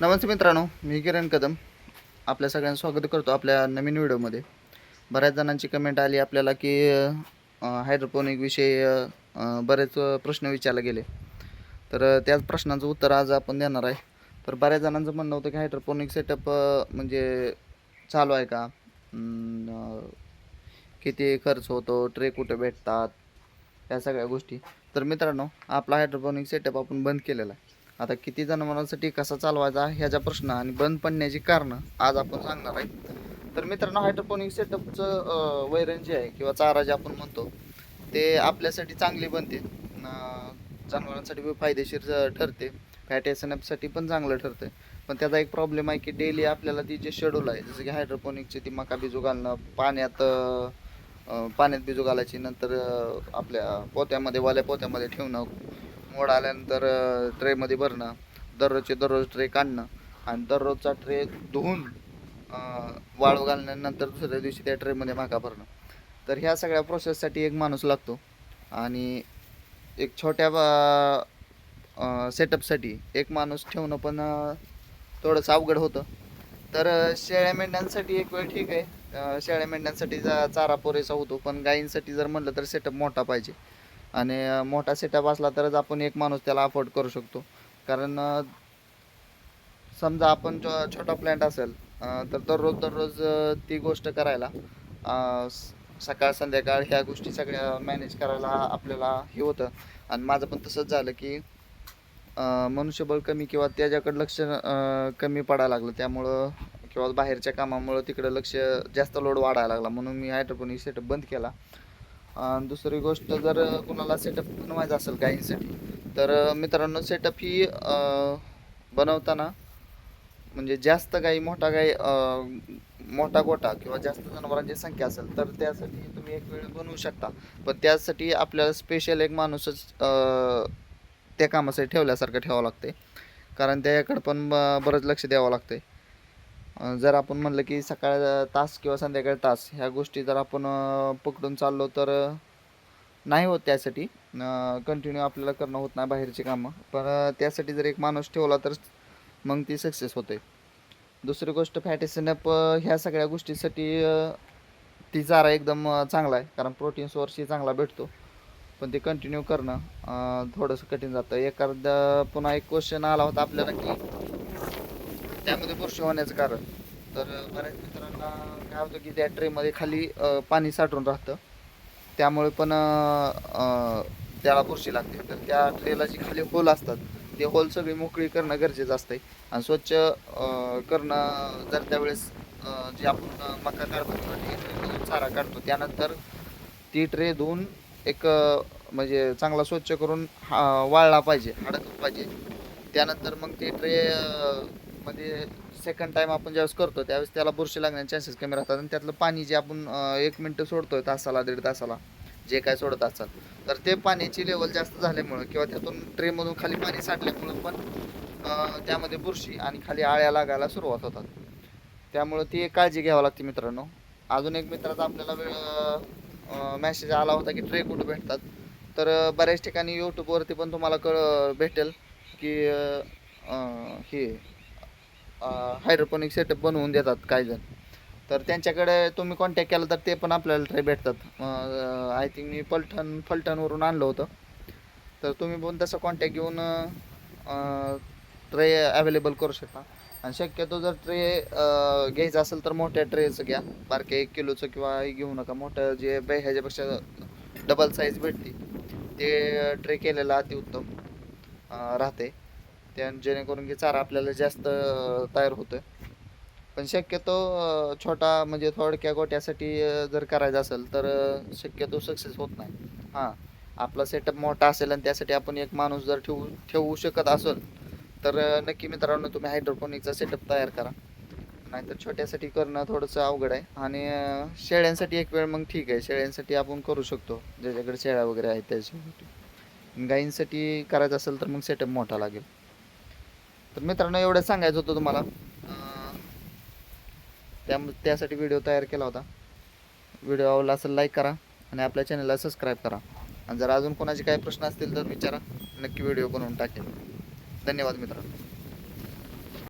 नमस्ते मित्रांनो मी किरण कदम. आपल्या सगळ्यांचं स्वागत करतो आपल्या नवीन व्हिडिओमध्ये. बऱ्याच जणांची कमेंट आली आपल्याला की हायड्रोपोनिकविषयी बरेच प्रश्न विचारले गेले. तर त्याच प्रश्नांचं उत्तर आज आपण देणार आहे. तर बऱ्याच जणांचं म्हणणं होतं की हायड्रोपोनिक सेटअप म्हणजे चालू आहे का? किती खर्च होतो? ट्रे कुठे भेटतात? या सगळ्या गोष्टी. तर मित्रांनो आपला हायड्रोपोनिक सेटअप आपण बंद केलेला आहे. आता किती जनावरांसाठी कसा चालवायचा ह्याचा प्रश्न आणि बंद पडण्याची कारणं आज आपण सांगणार आहे. तर मित्रांनो हायड्रोपोनिक सेटअपचं वैरण जे आहे किंवा चारा जे आपण म्हणतो ते आपल्यासाठी चांगली बनते. जनावरांसाठी फायदेशीर ठरते. फॅट एसनअपसाठी पण चांगलं ठरते पण त्याचा एक प्रॉब्लेम आहे की डेली आपल्याला ती जे शेड्यूल आहे जसं की हायड्रोपोनिकची ती मका बिजू घालणं पाण्यात पाण्यात बिजू घालायची नंतर आपल्या पोत्यामध्ये वाल्या पोत्यामध्ये ठेवणं मोड आल्यानंतर ट्रेमध्ये भरणं दररोजचे दररोज ट्रे काढणं आणि दररोजचा ट्रे धुवून वाळू घालण्यानंतर दुसऱ्या दिवशी त्या ट्रेमध्ये माका भरणं. तर ह्या सगळ्या प्रोसेससाठी एक माणूस लागतो आणि एक छोट्या सेटअपसाठी एक माणूस ठेवणं पण थोडंसं अवघड होतं. तर शेळ्या मेंढ्यांसाठी एक वेळ ठीक आहे. शेळ्या मेंढ्यांसाठी जा चारा पुरेसा होतो पण गायींसाठी जर म्हणलं तर सेटअप मोठा पाहिजे. आणि मोठा सेटअप असला तरच आपण एक माणूस त्याला अफोर्ड करू शकतो. कारण समजा आपण छो- छोटा प्लॅन्ट असेल तर दररोज दररोज ती गोष्ट करायला सकाळ संध्याकाळ ह्या गोष्टी सगळ्या मॅनेज करायला आपल्याला हे होतं. आणि माझं पण तसंच झालं की मनुष्यबळ कमी किंवा त्याच्याकडे लक्ष कमी पडायला लागलं. त्यामुळं किंवा बाहेरच्या कामामुळं तिकडं लक्ष जास्त लोड वाढायला लागला. म्हणून मी हायड्रोपोनिक सेटअप बंद केला. दुसरी गोष्ट जर कुणाला सेटअप बनवायचा असेल गायींसाठी तर मित्रांनो सेटअप ही बनवताना म्हणजे जास्त गाई मोठा गाई मोठा गोटा किंवा जास्त जनावरांची संख्या असेल तर त्यासाठी तुम्ही एक वेळ बनवू शकता. पण त्यासाठी आपल्याला स्पेशल एक माणूसच त्या कामासाठी ठेवल्यासारखं ठेवावं लागते कारण त्याकडे पण बरंच लक्ष द्यावं लागते जर आपण म्हणलं की सकाळ तास किंवा संध्याकाळी तास ह्या गोष्टी जर आपण पकडून चाललो तर नाही होत त्यासाठी. कंटिन्यू आपल्याला करणं होत नाही बाहेरची कामं. पण त्यासाठी जर एक माणूस ठेवला तर मग ती सक्सेस होते. दुसरी गोष्ट फॅटेसनप ह्या सगळ्या गोष्टीसाठी ती चारा एकदम चांगला आहे. कारण प्रोटीन सोर्सही चांगला भेटतो. पण ते कंटिन्यू करणं थोडंसं कठीण जातं. एखादा पुन्हा एक क्वेश्चन आला होता आपल्याला की त्यामध्ये बुरशी होण्याचं कारण. तर बऱ्याच मित्रांना काय होतं की त्या ट्रेमध्ये खाली पाणी साठून राहतं. त्यामुळे पण त्याला बुरशी लागते. तर त्या ट्रेला जी खाली होल असतात ते होल सगळी मोकळी करणं गरजेचं असते आणि स्वच्छ करणं जर त्यावेळेस जे आपण मका काढतो किंवा ट्रेमधून चारा काढतो त्यानंतर ती ट्रे धुवून एक म्हणजे चांगला स्वच्छ करून हा वाळला पाहिजे हडकला पाहिजे. त्यानंतर मग ती ट्रे मध्ये सेकंड टाइम आपण ज्यावेळेस करतो त्यावेळेस त्याला बुरशी लागण्याचे चान्सेस कमी राहतात आणि त्यातलं पाणी जे आपण एक मिनटं सोडतोय तासाला दीड तासाला जे काय सोडत असाल तर ते पाण्याची लेवल जास्त झाल्यामुळं किंवा त्यातून ट्रेमधून खाली पाणी साठल्यामुळं पण त्यामध्ये बुरशी आणि खाली आळ्या लागायला सुरुवात होतात. त्यामुळं ती एक काळजी घ्यावी लागते मित्रांनो. अजून एक मित्राचा आपल्याला वेळ मेसेज आला होता की ट्रे कुठं भेटतात. तर बऱ्याच ठिकाणी यूट्यूबवरती पण तुम्हाला कळ भेटेल की हे हायड्रोपोनिक सेटअप बनवून देतात काही जण. तर त्यांच्याकडे तुम्ही कॉन्टॅक्ट केला तर ते पण आपल्याला ट्रे भेटतात. आय थिंक मी पलठण फलटणवरून आणलं होतं. तर तुम्ही पण तसं कॉन्टॅक्ट घेऊन ट्रे अवेलेबल करू शकता. आणि शक्यतो जर ट्रे घ्यायचा असेल तर मोठ्या ट्रेचं घ्या. बारके एक किलोचं किंवा घेऊ नका. मोठं जे बे ह्याच्यापेक्षा डबल साईज भेटते ते ट्रे केलेलं अतिउत्तम राहते. त्या जेणेकरून की चारा आपल्याला जास्त तयार होतोय. पण शक्यतो छोटा म्हणजे थोडक्या गोट्यासाठी जर करायचं असेल तर शक्यतो सक्सेस होत नाही. हां आपला सेटअप मोठा असेल आणि त्यासाठी आपण एक माणूस जर ठेवू ठेवू शकत असेल तर नक्की मित्रांनो तुम्ही हायड्रोपोनिकचा सेटअप तयार करा. नाहीतर छोट्यासाठी करणं थोडंसं अवघड आहे. आणि शेळ्यांसाठी एक वेळ मग ठीक आहे. शेळ्यांसाठी आपण करू शकतो. ज्याच्याकडे शेळ्या वगैरे आहेत त्याच्यासाठी. गायींसाठी करायचं असेल तर मग सेटअप मोठा लागेल. तर मित्रांनो एवढं सांगायचं होतं तुम्हाला. त्या त्यासाठी व्हिडिओ तयार केला होता. व्हिडिओ आवडला असेल लाईक करा आणि आपल्या चॅनलला सबस्क्राईब करा. आणि जर अजून कोणाचे काही प्रश्न असतील तर विचारा. नक्की व्हिडिओ बनवून टाकेल धन्यवाद मित्रांनो.